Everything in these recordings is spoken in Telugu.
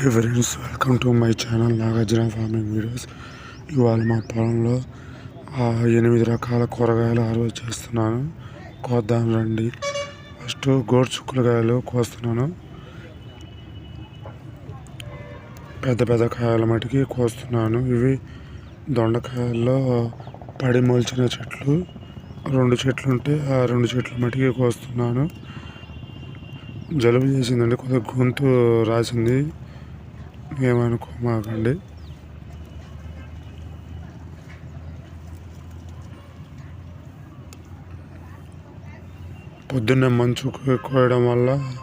Hi friends welcome to my channel Nagarjuna farming videos ఇవాళ మా పొలంలో ఎనిమిది రకాల కూరగాయలు హార్వెస్ట్ చేస్తున్నాను. కోద్దాం రండి. ఫస్ట్ గోడు చుక్కులకాయలు కోస్తున్నాను. పెద్ద పెద్ద కాయల మటుకి కోస్తున్నాను. ఇవి దొండకాయల్లో పడి మొలిచిన చెట్లు. రెండు చెట్లు ఉంటే ఆ రెండు చెట్ల మటుకి కోస్తున్నాను. జలుబు చేసిందండి కొద్దిగా గొంతు రాసింది. ఏమనుకోమాకండి. పొద్దున్నే మంచు కో- కోయడం వల్ల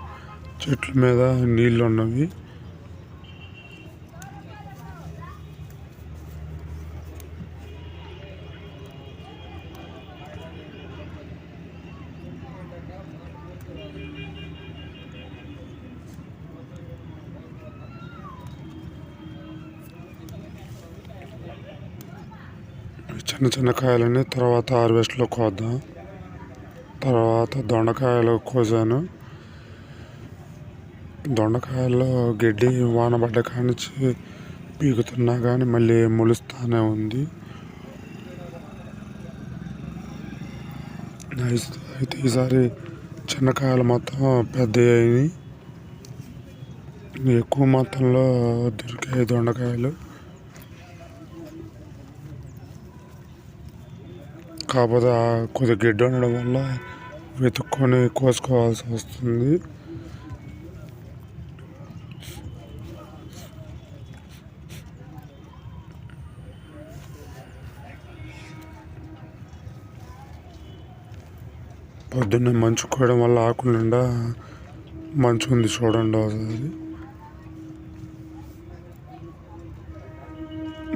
చెట్ల మీద నీళ్ళు ఉన్నవి చిన్న చిన్న కాయలని తర్వాత హార్వెస్ట్లో కోద్దాం. తర్వాత దొండకాయలు కోసాను. దొండకాయల్లో గడ్డి వానబడ్డ కానించి పీకుతున్నా కానీ మళ్ళీ మొలుస్తానే ఉంది. అయితే- అయితే ఈసారి చిన్న కాయలు మొత్తం పెద్ద అయినాయి. ఎక్కువ మొత్తంలో దొరికాయి దొండకాయలు. కాకపోతే కొద్దిగా గడ్డి ఉండడం వల్ల వెతుక్కొని కోసుకోవాల్సి వస్తుంది. పొద్దున్నే మంచు కోయడం వల్ల ఆకుల నిండా మంచు ఉంది చూడండి అది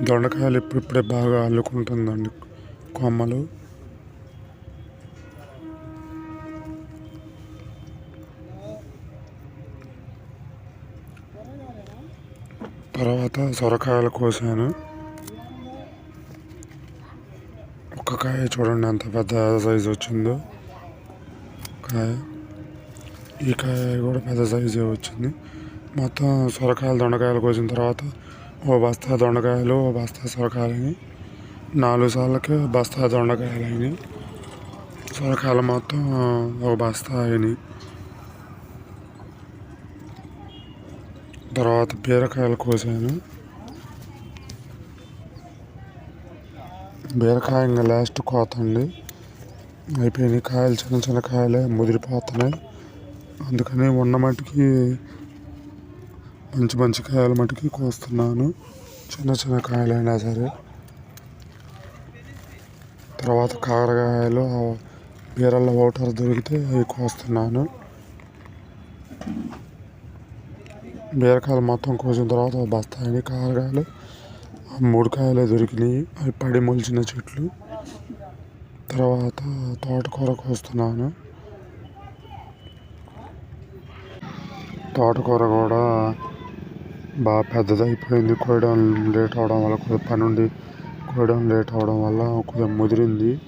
దొండకాయలు ఇప్పుడిప్పుడే బాగా అల్లుకుంటుందండి కొమ్మలు. తర్వాత సొరకాయలు కోసాను. ఒక కాయ చూడండి ఎంత పెద్ద సైజు వచ్చిందో. కాయ. ఈ కాయ కూడా పెద్ద సైజే వచ్చింది. మొత్తం సొరకాయలు దొండకాయలు కోసిన తర్వాత ఓ బస్తా దొండకాయలు ఓ బస్తా సొరకాయలని నాలుగు సార్లకి బస్తా దొండకాయలు అయినాయి సొరకాయలు మొత్తం ఒక బస్తా అయినాయి తర్వాత బీరకాయలు కోసాను. బీరకాయ ఇంకా లాస్ట్ కోత అండి. అయిపోయినాయి కాయలు చిన్న చిన్న కాయలే ముదిరిపోతున్నాయి. అందుకని ఉన్న మటుకి మంచి మంచి కాయల మటుకి కోస్తున్నాను. చిన్న చిన్న కాయలైనా సరే. తర్వాత కాకరకాయలు బీరల్లో ఓటర్ దొరికితే అవి కోస్తున్నాను. బీరకాయలు మొత్తం కోసిన తర్వాత ఒక కారకాయలు మూడు కాయలు దొరికినాయి. అవి పడి మొలిచిన చెట్లు. తర్వాత తోటకూర కోస్తున్నాను. తోటకూర కూడా బాగా పెద్దదైపోయింది. కోయడం లేట్ అవడం వల్ల కొద్దిగా పని ఉండి కోయడం లేట్ అవడం వల్ల కొద్దిగా ముదిరింది.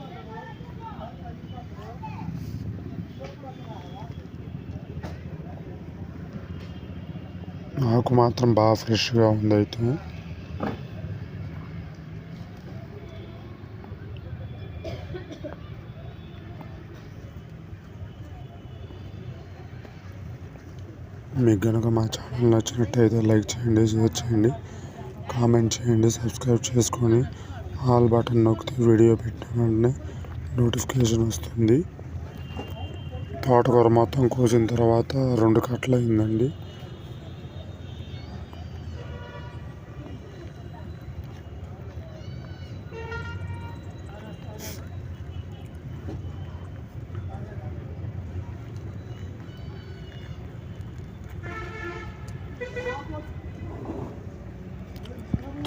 నాకు మాత్రం బాగా ఫ్రెష్గా ఉంది అయితే. మీకు కనుక మా ఛానల్ నచ్చినట్టయితే లైక్ చేయండి షేర్ చేయండి కామెంట్ చేయండి సబ్స్క్రైబ్ చేసుకొని ఆల్ బటన్ నొక్కితే వీడియో పెట్టిన వెంటనే నోటిఫికేషన్ వస్తుంది. తోటకూర మొత్తం కోసిన తర్వాత రెండు కట్టలు అయిందండి.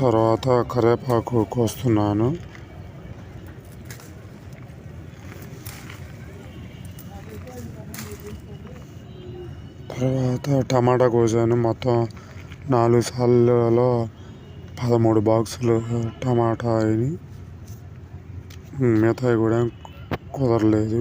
తర్వాత కరివేపాకు కోస్తున్నాను. తర్వాత టమాటా కోసాను. మొత్తం నాలుగు సార్లలో పదమూడు బాక్సులు టమాటా అయినాయి మిగతాయి కూడా కుదరలేదు.